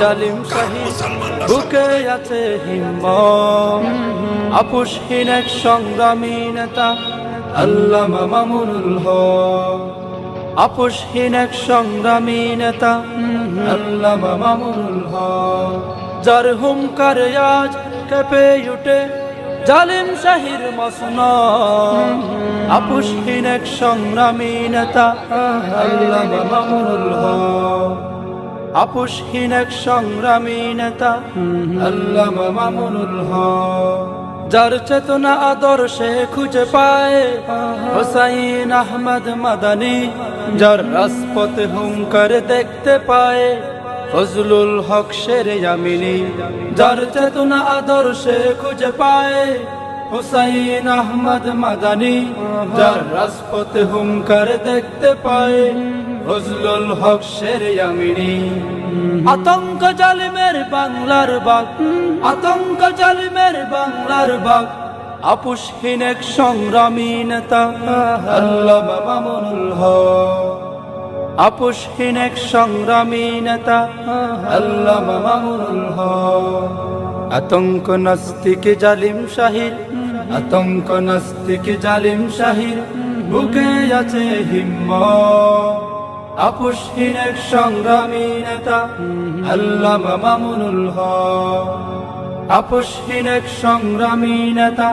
জালিম বুকে আছে হিম্ম আপুসহীন এক সংগ্রামী নেতা, আল্লামা মামুনুল হক। আপুসহীন এক সংগ্রামী নেতা, আল্লামা মামুনুল হক। যার হুঙ্কার আজ কেঁপে উঠে জালিম শাহির মসন আপুসহীন এক সংগ্রামী নেতা, আল্লামা আপুসহীন এক সংগ্রামী নেতা, আল্লামা মামুনুল যার চেতনা আদর্শে খুঁজে পায় হোসাইন আহমদ মাদানি, যার রাজপথে হুঙ্কার দেখতে পায় ফজলুল হক শের ইয়ামিনী যার চেতনা আদর্শে খুঁজে পায় হুসাইন আহমদ মাদানি, যার রাজপথে হুঙ্কার দেখতে পায় ফজলুল হক শের ইয়ামিনী আতঙ্ক জালিমের বাংলার বাগ আতঙ্ক জালিমের বাংলার বাগ আপুসহীন এক সংগ্রামী নেতা, আল্লাহ মামুনুল হক। আপুসহীন এক সংগ্রামী নেতা আল্লাহ মামুনুল হক। আতঙ্ক নাস্তিক জালিম শাহির, আতঙ্ক নাস্তিক জালিম শাহির, বুকে আছে হিম্ম আপুসহীন এক সংগ্রামী নেতা আল্লাহ মামুনুল হক। আপুসহীন এক সংগ্রামী নেতা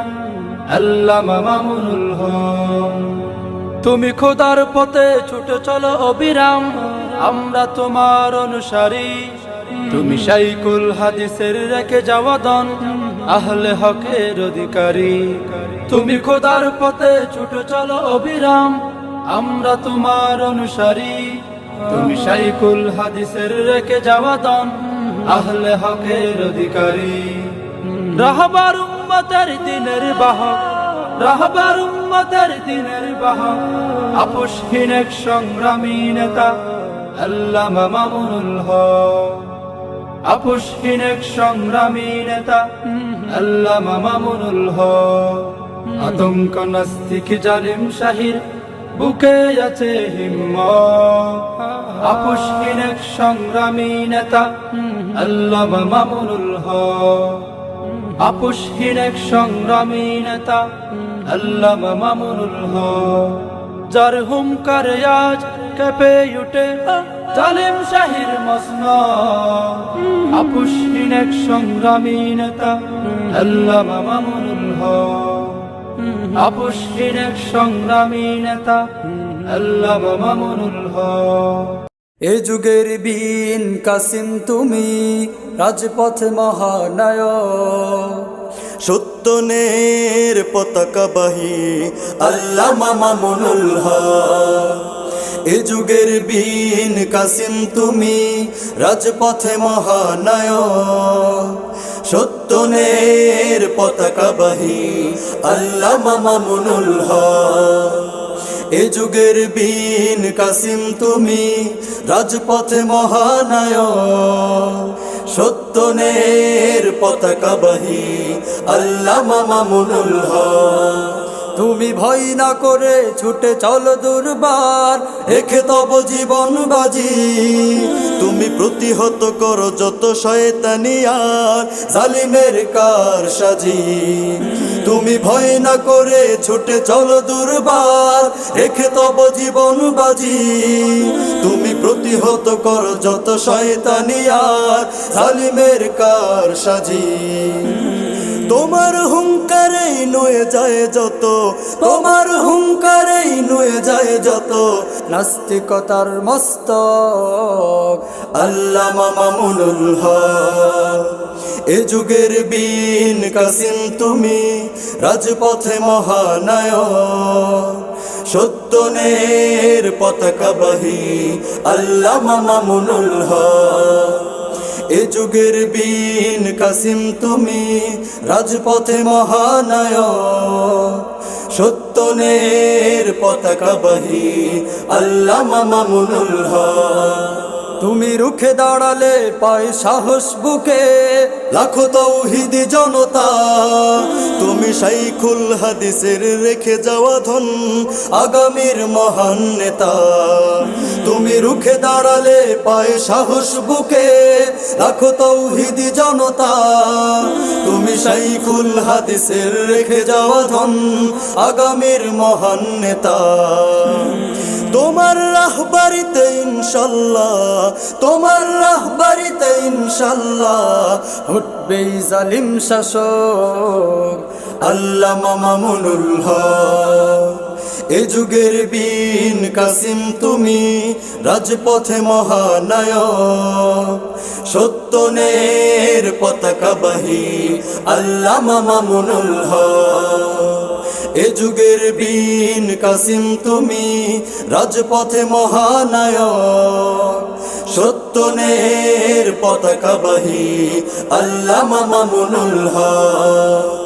আল্লাহ মামুনুল হক। তুমি খোদার পথে ছুটে চলো অবিরাম, আমরা তোমার অনুসারী। তুমি সাইকুল হাদিসের রেখে যাওয়া দন আহলে হকের অধিকারী। তুমি খোদার পথে ছুটে চলো অবিরাম, আমরা তোমার অনুসারী। তুমি সাইকুল হাদিসের রেখে যাওয়া দন আহলে হকের অধিকারী। রাহবার উম্মতের দিনের বাহক, রাহবার উম্মতের দিনের বাহক আপুসহীন এক সংগ্রামী নেতা, আল্লামা মামুনুল হক। আপুসহীন এক সংগ্রামী নেতা, আল্লামা মামুনুল হক। আতঙ্ক নাস্তিক জালিম শাহির বুকে আছে হিম্ম আপুসহীন এক সংগ্রামী নেতা, আল্লামা মামুনুল হক। আপুসহীন এক সংগ্রামী নেতা আল্লামা মামুনুল হক, যার হুঙ্কার আজ কেঁপে উঠে, জালিম শাহির মসন আপুসহীন এক সংগ্রামী নেতা, আল্লামা মামুনুল হক। আপুসহীন এক সংগ্রামী নেতা, আল্লামা মামুনুল হক। এ যুগের বিন কাসিম তুমি, রাজপথ মহানায়ক। সত্যনের পতাকা বাহি। আল্লাহ মামুনুল হক। এ যুগের বিন কাসিম তুমি, রাজপথে মহানায়ক। সত্যনের পতাকা বাহি। আল্লাহ মামুনুল এ যুগের বিন কাসিম তুমি, রাজপথে মহানায়ক। সত্যনের পতাকা বাহি আল্লাহ মামুনুল হক। তুমি ভয় না করে ছুটে চলো দুর্বার রেখে তব জীবন বাজি। তুমি প্রতিহত করো যত শয়তানিয়ার জালিমের কার সাজি। তুমি ভয় না করে ছুটে চলো দুর্বার রেখে তব জীবন বাজি। তুমি প্রতিহত করো যত শয়তানিয়ার জালিমের কার সাজি। তোমার হুঙ্কারেই নয়ে যায় যত, তোমার হুঙ্কারেই নয়ে যায় যত। নাস্তিকতার মস্তক আল্লাহ মামুনুল হক। এ যুগের বিন কাসিম তুমি, রাজপথে মহানায়ক। সত্যনের পতাকা বাহি আল্লাহ মামুনুল হক। এ যুগের বিন কাসিম তুমি রাজপথে মহানায়ক। সত্যনের পতাকা বাহি আল্লাহ মামুনুল হক। তুমি রুখে দাঁড়ালে পায় সাহস বুকে। লাখো তৌহিদি জনতা, তুমি শাইখুল হাদিসের রেখে যাওয়া ধন, আগামীর মহান নেতা। তুমি রুখে দাঁড়ালে পায় সাহস বুকে, লাখো তৌহিদি জনতা। তুমি শাইখুল হাদিসের রেখে যাওয়া ধন, আগামীর মহান নেতা। তোমার রাহবারিতে ইনশাল্লাহ, তোমার রাহবারিতে ইনশাল্লাহ উঠবেই জালিম শাসক আল্লাহ মামুনুল হক। এ যুগের বিন কাসিম তুমি, রাজপথে মহানায়ক। সত্যনের পতাকাবাহী আল্লাহ মামুনুল হক। এ যুগের বিন কাসিম তুমি রাজপথে মহানায়ক। পতাকা পতাকাবাহী আল্লাহ মামুনুল হক।